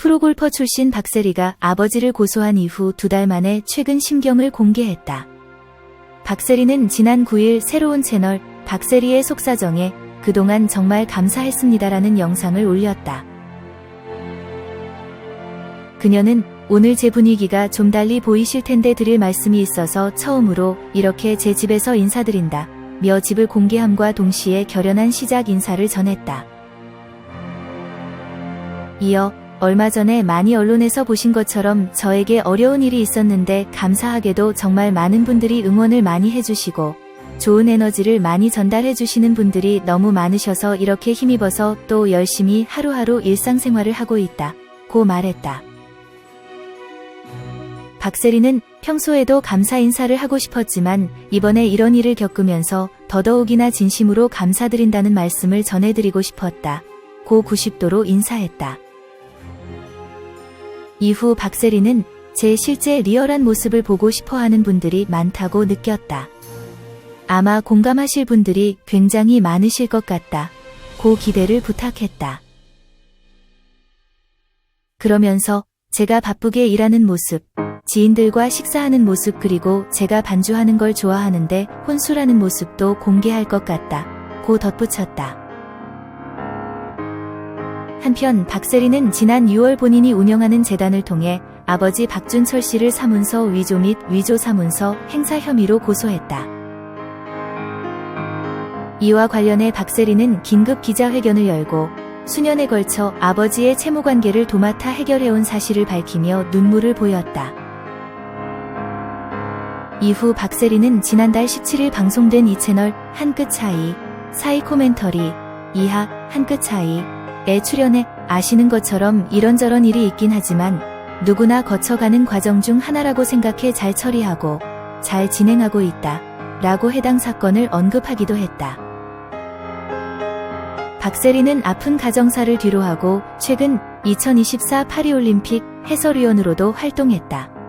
프로골퍼 출신 박세리가 아버지를 고소한 이후 두 달 만에 최근 심경을 공개했다. 박세리는 지난 9일 새로운 채널 박세리의 속사정에 그동안 정말 감사했습니다라는 영상을 올렸다. 그녀는 오늘 제 분위기가 좀 달리 보이실 텐데 드릴 말씀이 있어서 처음으로 이렇게 제 집에서 인사드린다. 며 집을 공개함과 동시에 결연한 시작 인사를 전했다. 이어 얼마 전에 많이 언론에서 보신 것처럼 저에게 어려운 일이 있었는데 감사하게도 정말 많은 분들이 응원을 많이 해주시고 좋은 에너지를 많이 전달해 주시는 분들이 너무 많으셔서 이렇게 힘입어서 또 열심히 하루하루 일상생활을 하고 있다. 고 말했다. 박세리는 평소에도 감사 인사를 하고 싶었지만 이번에 이런 일을 겪으면서 더더욱이나 진심으로 감사드린다는 말씀을 전해드리고 싶었다. 고 90도로 인사했다. 이후 박세리는 제 실제 리얼한 모습을 보고 싶어 하는 분들이 많다고 느꼈다. 아마 공감하실 분들이 굉장히 많으실 것 같다. 고 기대를 부탁했다. 그러면서 제가 바쁘게 일하는 모습, 지인들과 식사하는 모습 그리고 제가 반주하는 걸 좋아하는데 혼술하는 모습도 공개할 것 같다. 고 덧붙였다. 한편 박세리는 지난 6월 본인이 운영하는 재단을 통해 아버지 박준철 씨를 사문서 위조 및 위조 사문서 행사 혐의로 고소했다. 이와 관련해 박세리는 긴급 기자회견을 열고 수년에 걸쳐 아버지의 채무 관계를 도맡아 해결해온 사실을 밝히며 눈물을 보였다. 이후 박세리는 지난달 17일 방송된 이 채널 한 끗 차이, 사이 코멘터리, 이하 한 끗 차이 에 출연해 아시는 것처럼 이런저런 일이 있긴 하지만 누구나 거쳐가는 과정 중 하나라고 생각해 잘 처리하고 잘 진행하고 있다. 라고 해당 사건을 언급하기도 했다. 박세리는 아픈 가정사를 뒤로하고 최근 2024 파리올림픽 해설위원으로도 활동했다.